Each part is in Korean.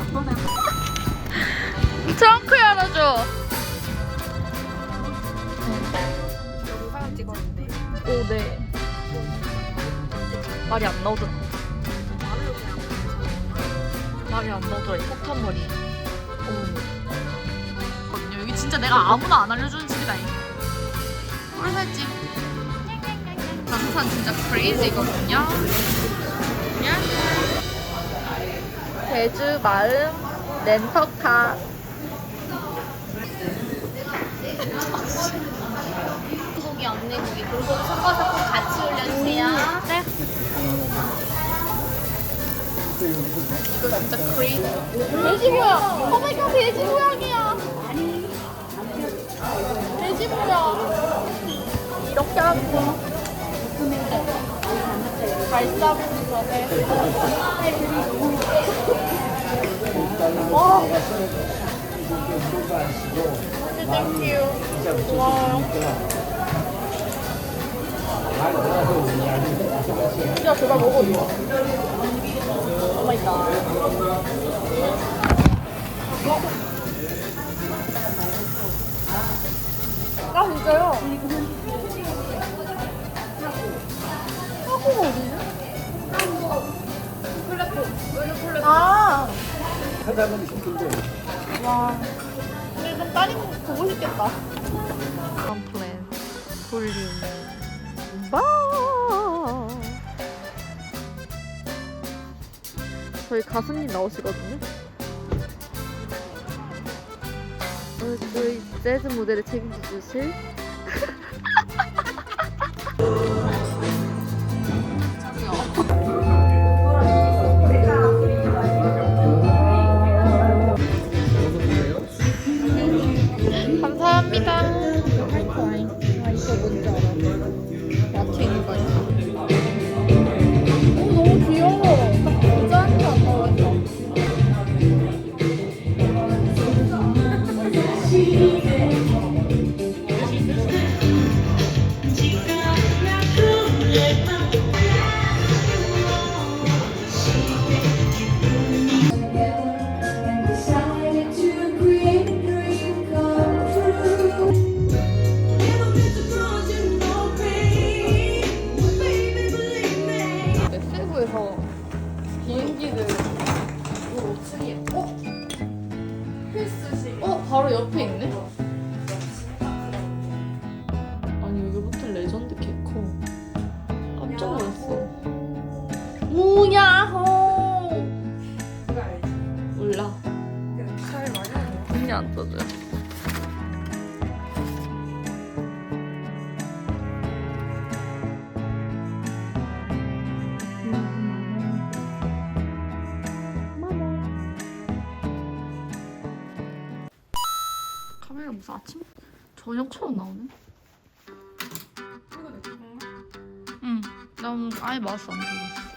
아, 트렁크 열어줘. 오, 네. 말이 안 나오더라. 말이 안 나오더라. 이 폭탄 머리. 오. 어, 여기 진짜 내가 아무나 안 알려주는 집이다잉. 꿀 집. 강산 진짜 크레이지거든요. 안녕. 제주 마을 렌터카. 고기 없네 고기 골고루 섞어서 꼭 같이 올려주세요. 네. 이거 진짜 크레이지. 돼지 모양. 오마이갓 돼지 모양이야. 돼지 모양. 이렇게 하고. 발사부터 해. 와. 진짜 제발 먹어 이거. 맛있다. 아 진짜요? 하자면 힘든데. 와. 근데 좀 따님 보고 싶겠다. 컴플레인 볼륨 바. 저희 가수님 나오시거든요. 오늘 저희 재즈 무대를 책임져 주실 세부에서 비행기를 5층에 어? 필수실 어? 바로 옆에 있네? 아니 여기 호텔 레전드 개커 깜짝 놀랐어 뭐야호 몰라 잘 많이 하네요 언니 안 떠줘요 무슨 아침 저녁처럼 나오네. 응, 나 오늘 아예 마우스 안 들고 있어.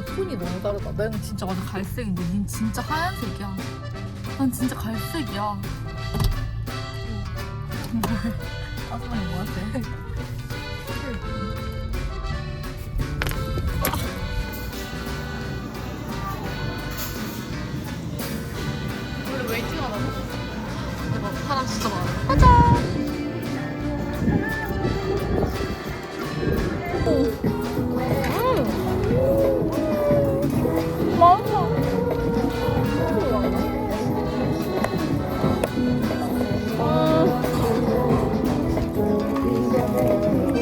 나랑 톤이 너무 다르다. 나는 진짜 완전 갈색인데 닌 진짜 하얀색이야. 난 진짜 갈색이야. 아스마이 뭐 하세요? 원래 웨이팅 하라고? 대박 사람 진짜 많아 가자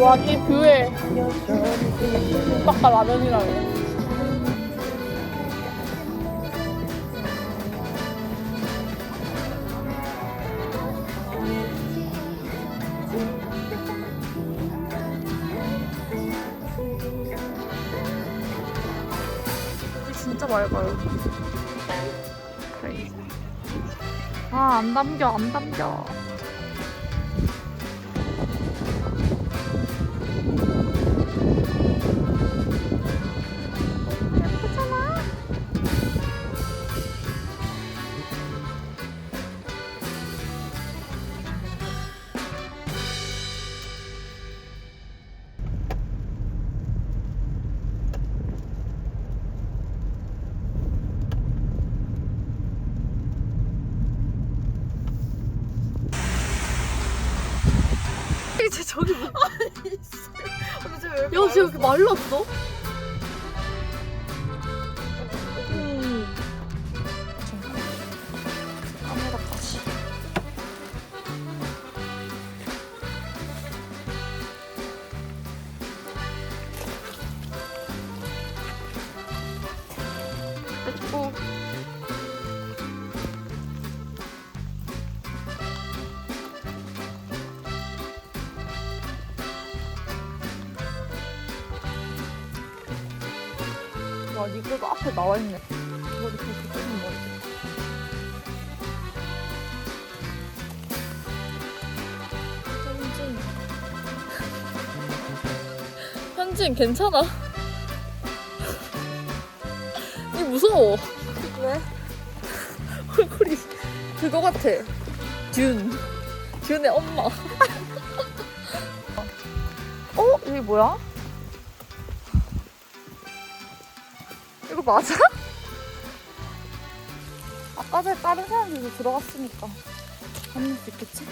와, 이 뷰에 빡빡 라면이라네. 진짜 맑아요. 그래. 아, 안 담겨, 안 담겨. 쟤 저기 뭐. 아니 쟤왜 이렇게 야, 쟤 이렇게 말랐어? 와, 니꺼도 앞에 나와 있네. 머리 그렇게 끄는 머리. 현진. 현진, 괜찮아. 이 무서워. 왜? 얼굴이 그거 같아. 듄. 듄의 엄마. 어? 이게 뭐야? 맞아? 아까 전에 다른 사람들도 들어갔으니까 잡을 수 있겠지?